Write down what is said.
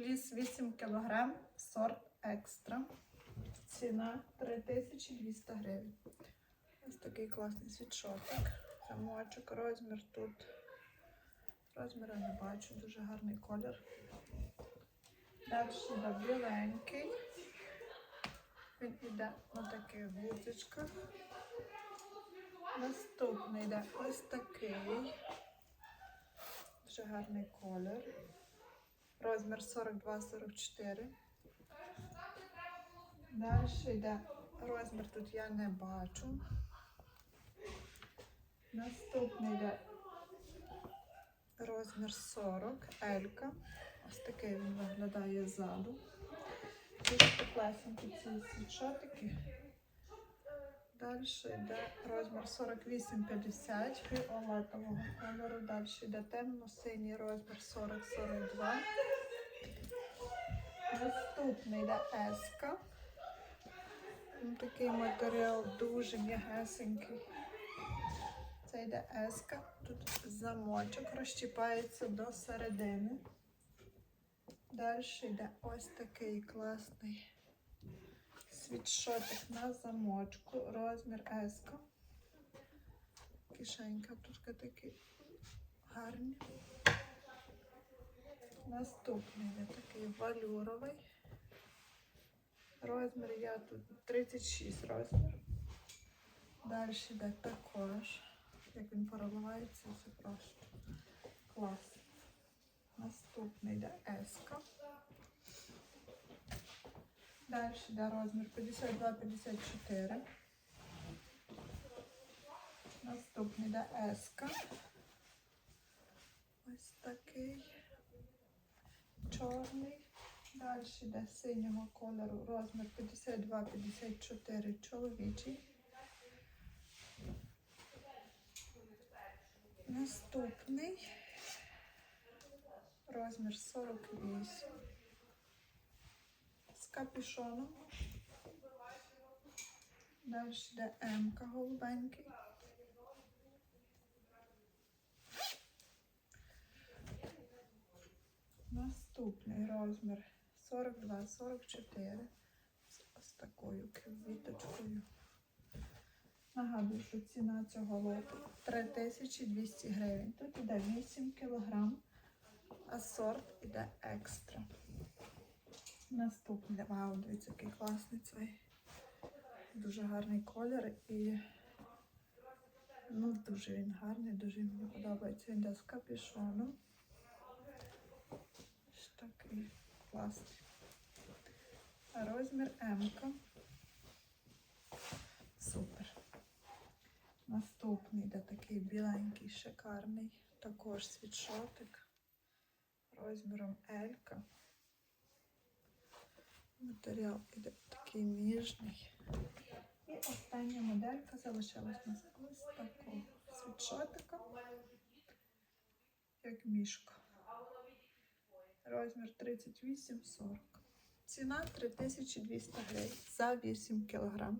Фліс 8 кг, сорт екстра. Ціна 3200 гривень. Ось такий класний світшотик. Замочок, розмір тут. Розміру не бачу, дуже гарний колір. Далі біленький. Він йде на таких гудзичках. Наступний йде ось такий. Дуже гарний колір. Розмір 42-44. Далі йде розмір тут я не бачу. Наступний йде розмір 40, Елька. Ось такий він виглядає ззаду. Дуже теплесенькі ці світшотики. Далі йде розмір 48-50 фіолетового кольору. Далі йде темно-синій розмір 40-42. Наступний йде еска. Такий матеріал дуже м'ягесенький. Це йде еска. Тут замочок розчіпається до середини. Далі йде ось такий класний світшотик на замочку, розмір еска. Кишенька тут такі гарні. Наступний йде такий валюровий. Розмір я тут 36 розмір. Далі йде також. Як він переливається, це просто клас. Наступний йде еска. Далі йде розмір 52-54. Наступний йде еска. Ось такий чорний. Далі йде синього кольору розмір 52-54 чоловічий. Наступний розмір 48 з капюшоном. Далі йде М-ка голубенький. Наступний розмір 42-44 з ось такою квіточкою. Нагадую, що ціна цього лоту 3200 гривень. Тут іде 8 кг, а сорт іде екстра. Наступний, вау, дивіться, який класний цей. Дуже гарний колір і ну, дуже він гарний, дуже мені подобається. Він йде з капюшоном. Ось такий класний. Розмір М. Супер. Наступний йде такий біленький, шикарний, також світшотик розміром Елька. Матеріал іде такий ніжний. І остання моделька залишилась у нас ось такого світшотика, як мішка. Розмір 38-40. Ціна 3200 гривень за 8 кг.